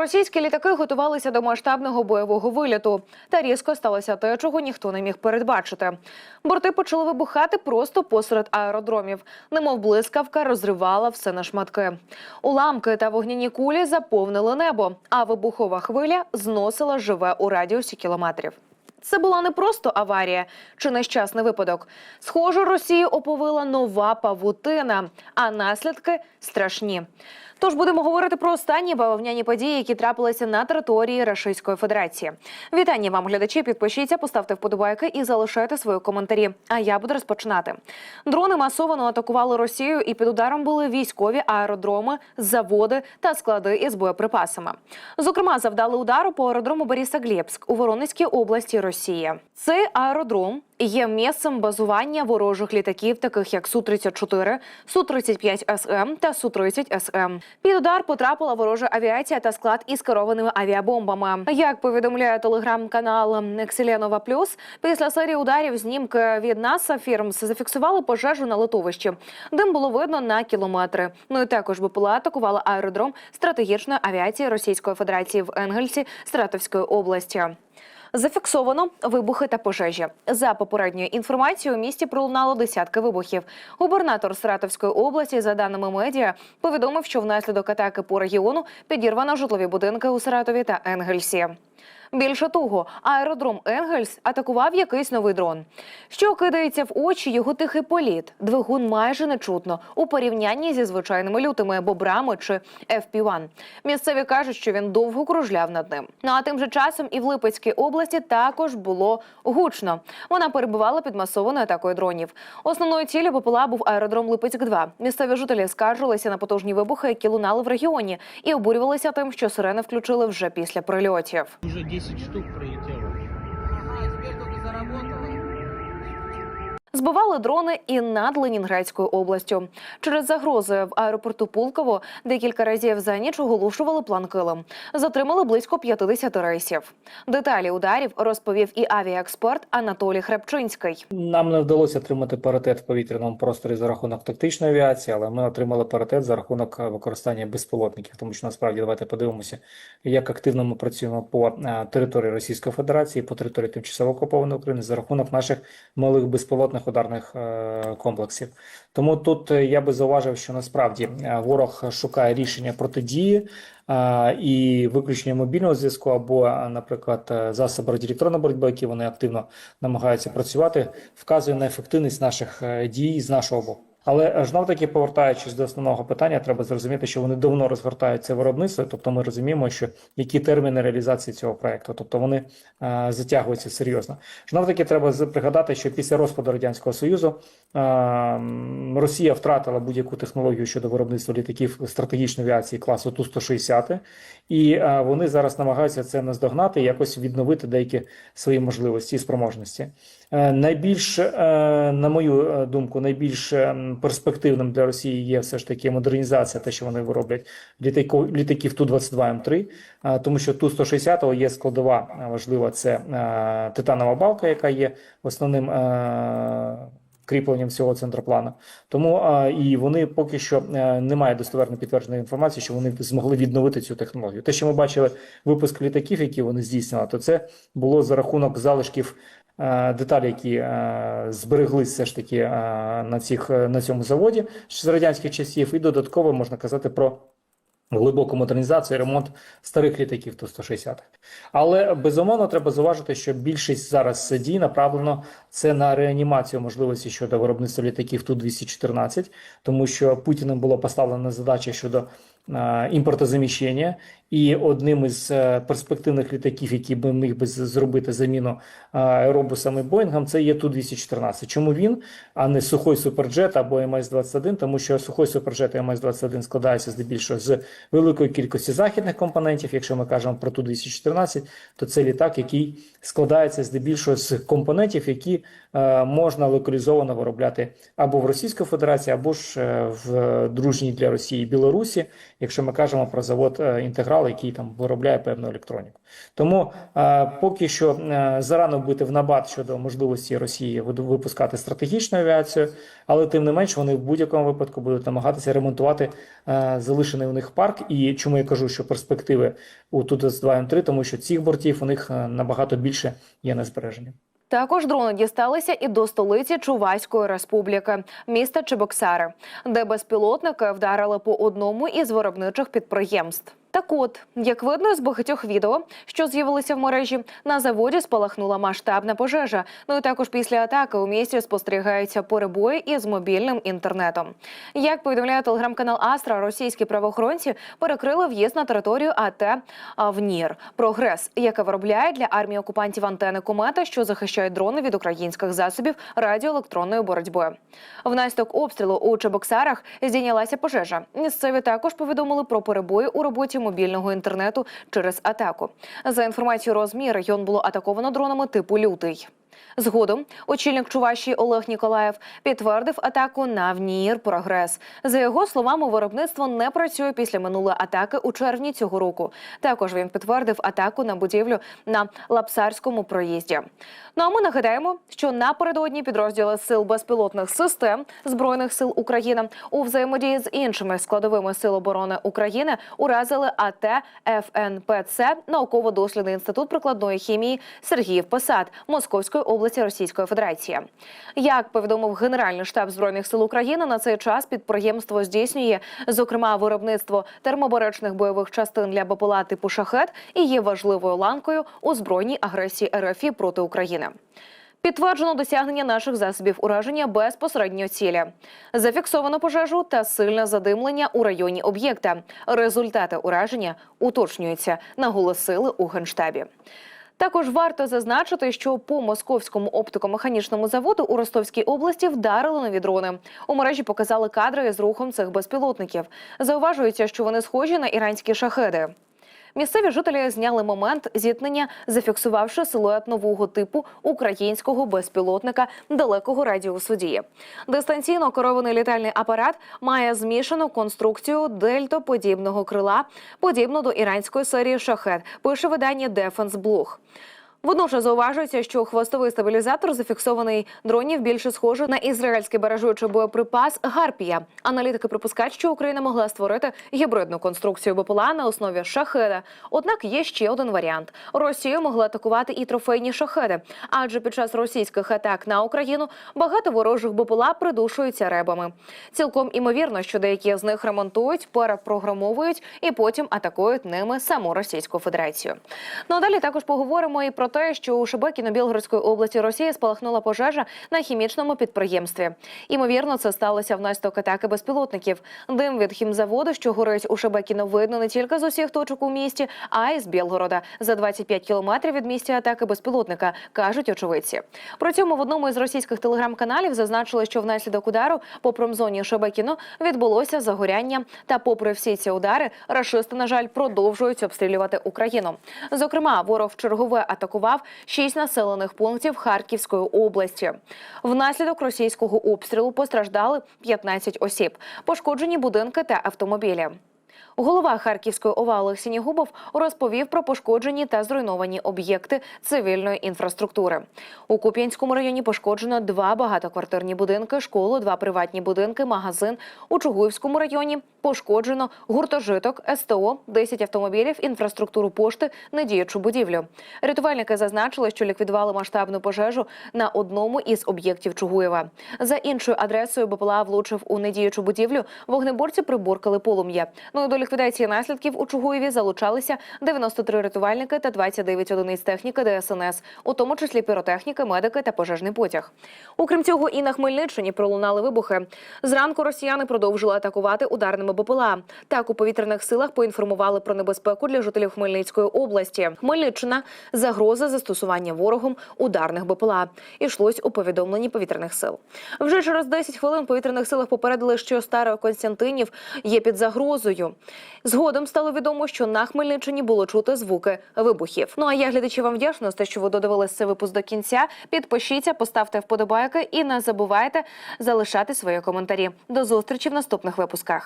Російські літаки готувалися до масштабного бойового виліту, та різко сталося те, чого ніхто не міг передбачити. Борти почали вибухати просто посеред аеродромів, немов блискавка розривала все на шматки. Уламки та вогняні кулі заповнили небо, а вибухова хвиля зносила живе у радіусі кілометрів. Це була не просто аварія чи нещасний випадок. Схоже, Росію оповила нова павутина, а наслідки страшні. Тож будемо говорити про останні бавовняні події, які трапилися на території Російської Федерації. Вітання вам, глядачі. Підпишіться, поставте вподобайки і залишайте свої коментарі. А я буду розпочинати. Дрони масово атакували Росію, і під ударом були військові аеродроми, заводи та склади із боєприпасами. Зокрема, завдали удару по аеродрому Борисоглебськ у Воронезькій області Росії. Цей аеродром є місцем базування ворожих літаків, таких як су 34 су 35 СМ та су 30 СМ. Під удар потрапила ворожа авіація та склад із керованими авіабомбами. Як повідомляє телеграм-канал Екселенова Плюс, після серії ударів знімки від НАСА фірм зафіксували пожежу на литовищі. Дим було видно на кілометри. Ну і також БПЛА атакувала аеродром стратегічної авіації Російської Федерації в Енгельсі Стратовської області. Зафіксовано вибухи та пожежі. За попередньою інформацією, у місті пролунало десятки вибухів. Губернатор Саратовської області, за даними медіа, повідомив, що внаслідок атаки по регіону підірвано житлові будинки у Саратові та Енгельсі. Більше того, аеродром Енгельс атакував якийсь новий дрон. Що кидається в очі його тихий політ. Двигун майже не чутно у порівнянні зі звичайними лютими бобрами чи FP-1. Місцеві кажуть, що він довго кружляв над ним. Ну а тим же часом і в Липецькій області також було гучно. Вона перебувала під масованою атакою дронів. Основною ціллю БПЛА був аеродром Липецьк 2 Місцеві жителі скаржилися на потужні вибухи, які лунали в регіоні, і обурювалися тим, що сирени включили вже після прильотів. Уже 10 штук прилетело. Збивали дрони і над Ленінградською областю. Через загрози в аеропорту Пулково декілька разів за ніч оголошували план Килим. Затримали близько 50 рейсів. Деталі ударів розповів і авіаексперт Анатолій Хребчинський. Нам не вдалося отримати паритет в повітряному просторі за рахунок тактичної авіації, але ми отримали паритет за рахунок е, використання безпілотників. Тому що насправді давайте подивимося, як активно ми працюємо по е, території Російської Федерації, по території тимчасово окупованої України за рахунок наших малих безпілотних ударних е, комплексів. Тому тут е, я би зауважив, що насправді е, ворог шукає рішення протидії і виключення мобільного зв'язку або, наприклад, засоби радіоелектронної боротьби, які вони активно намагаються працювати, вказує на ефективність наших дій з нашого боку. Але знов таки повертаючись до основного питання, треба зрозуміти, що вони давно розгортають це виробництво. Тобто, ми розуміємо, що які терміни реалізації цього проекту, тобто вони е, затягуються серйозно. Знов таки треба пригадати, що після розпаду радянського союзу е, Росія втратила будь-яку технологію щодо виробництва літаків стратегічної авіації класу Ту-160, і е, вони зараз намагаються це наздогнати якось відновити деякі свої можливості і спроможності. Е, Найбільш, е, на мою е, думку, найбільш перспективним для Росії є все ж таки модернізація, те, що вони вироблять літако- літаків Ту-22М3, е, тому що Ту-160 є складова важлива, це титанова балка, яка є основним кріпленням всього центроплану. Тому і вони поки що немає достовірно підтвердженої інформації, що вони змогли відновити цю технологію. Те, що ми бачили випуск літаків, які вони здійснили, то це було за рахунок залишків деталі, які е, збереглись все ж таки е, на цих е, на цьому заводі з радянських часів, і додатково можна казати про. Глибоку модернізацію, ремонт старих літаків Ту-160. Але безумовно треба зауважити, що більшість зараз дій направлено це на реанімацію можливості щодо виробництва літаків Ту-214, тому що Путіним було поставлена задача щодо е, імпортозаміщення, і одним із е, перспективних літаків, які би міг би зробити заміну е, аеробусам і Боїнгам, це є Ту-214. Чому він, а не сухой суперджет або МС-21? Тому що сухой суперджет і МС-21 складається здебільшого з великої кількості західних компонентів. Якщо ми кажемо про Ту-214, то це літак, який складається здебільшого з компонентів, які е, можна локалізовано виробляти або в Російській Федерації, або ж е, в дружній для Росії Білорусі. Якщо ми кажемо про завод е, інтеграл, який там виробляє певну електроніку. Тому е, поки що е, зарано бити в набат щодо можливості Росії випускати стратегічну авіацію, але тим не менш вони в будь-якому випадку будуть намагатися ремонтувати залишений у них парк. І чому я кажу, що перспективи у Ту-22М3, тому що цих бортів у них набагато більше є на збереженні. Також дрони дісталися і до столиці Чуваської республіки, міста Чебоксари, де безпілотники вдарили по одному із виробничих підприємств. Так от, як видно з багатьох відео, що з'явилися в мережі, на заводі спалахнула масштабна пожежа. Ну і також після атаки у місті спостерігаються перебої із мобільним інтернетом. Як повідомляє телеграм-канал Астра, російські правоохоронці перекрили в'їзд на територію АТ «Авнір» Прогрес, яке виробляє для армії окупантів антени комета, що захищають дрони від українських засобів радіоелектронної боротьби. Внаслідок обстрілу у Чебоксарах здійнялася пожежа. Місцеві також повідомили про перебої у роботі мобільного інтернету через атаку. За інформацією розмі, регіон було атаковано дронами типу лютий. Згодом очільник Чувашії Олег Ніколаєв підтвердив атаку на ВНІР Прогрес. За його словами, виробництво не працює після минулої атаки у червні цього року. Також він підтвердив атаку на будівлю на Лапсарському проїзді. Ну а ми нагадаємо, що напередодні підрозділи сил безпілотних систем збройних сил України у взаємодії з іншими складовими сил оборони України уразили АТ ФНПЦ науково-дослідний інститут прикладної хімії Сергіїв Посад Московської області Російської Федерації. Як повідомив Генеральний штаб збройних сил України, на цей час підприємство здійснює зокрема виробництво термобаричних бойових частин для БПЛА типу шахет і є важливою ланкою у збройній агресії РФ проти України. Підтверджено досягнення наших засобів ураження безпосередньо цілі. Зафіксовано пожежу та сильне задимлення у районі об'єкта. Результати ураження уточнюються, наголосили у генштабі. Також варто зазначити, що по московському оптико-механічному заводу у Ростовській області вдарили нові дрони. У мережі показали кадри з рухом цих безпілотників. Зауважується, що вони схожі на іранські шахеди. Місцеві жителі зняли момент зіткнення, зафіксувавши силует нового типу українського безпілотника далекого радіусу дії. Дистанційно керований літальний апарат має змішану конструкцію дельтоподібного крила, подібно до іранської серії шахет. Пише видання Defense Blog. Водночас зауважується, що хвостовий стабілізатор зафіксований дронів більше схожий на ізраїльський баражуючий боєприпас Гарпія. Аналітики припускають, що Україна могла створити гібридну конструкцію БПЛА на основі шахеда. Однак є ще один варіант: Росію могла атакувати і трофейні шахеди, адже під час російських атак на Україну багато ворожих БПЛА придушуються ребами. Цілком імовірно, що деякі з них ремонтують, перепрограмовують і потім атакують ними саму Російську Федерацію. Ну а далі також поговоримо і про те, що у Шебекіно Білгородської області Росії спалахнула пожежа на хімічному підприємстві. Імовірно, це сталося внаслідок атаки безпілотників. Дим від хімзаводу, що горить у Шебекіно, видно не тільки з усіх точок у місті, а й з Білгорода за 25 кілометрів від місця атаки безпілотника, кажуть очевидці. При цьому в одному із російських телеграм-каналів зазначили, що внаслідок удару по промзоні Шебекіно відбулося загоряння. Та, попри всі ці удари, рашисти, на жаль, продовжують обстрілювати Україну. Зокрема, ворог чергове атакував шість населених пунктів Харківської області. Внаслідок російського обстрілу постраждали 15 осіб, пошкоджені будинки та автомобілі. Голова Харківської ОВА Олег Сінігубов розповів про пошкоджені та зруйновані об'єкти цивільної інфраструктури. У Куп'янському районі пошкоджено два багатоквартирні будинки, школу, два приватні будинки, магазин. У Чугуївському районі пошкоджено гуртожиток, СТО, 10 автомобілів, інфраструктуру пошти, недіючу будівлю. Рятувальники зазначили, що ліквідували масштабну пожежу на одному із об'єктів Чугуєва. За іншою адресою БПЛА влучив у недіючу будівлю. Вогнеборці приборкали полум'я. Ну і ліквідації наслідків у Чугуєві залучалися 93 рятувальники та 29 одиниць техніки ДСНС, у тому числі піротехніки, медики та пожежний потяг. Окрім цього, і на Хмельниччині пролунали вибухи. Зранку росіяни продовжили атакувати ударними БПЛА. Так у повітряних силах поінформували про небезпеку для жителів Хмельницької області. Хмельниччина загроза застосування ворогом ударних БПЛА. Ішлось у повідомленні повітряних сил. Вже через 10 хвилин повітряних силах попередили, що Староконстянтинів є під загрозою. Згодом стало відомо, що на Хмельниччині було чути звуки вибухів. Ну а я глядачі вам вдячна за те, що ви додивились цей випуск до кінця. Підпишіться, поставте вподобайки і не забувайте залишати свої коментарі. До зустрічі в наступних випусках.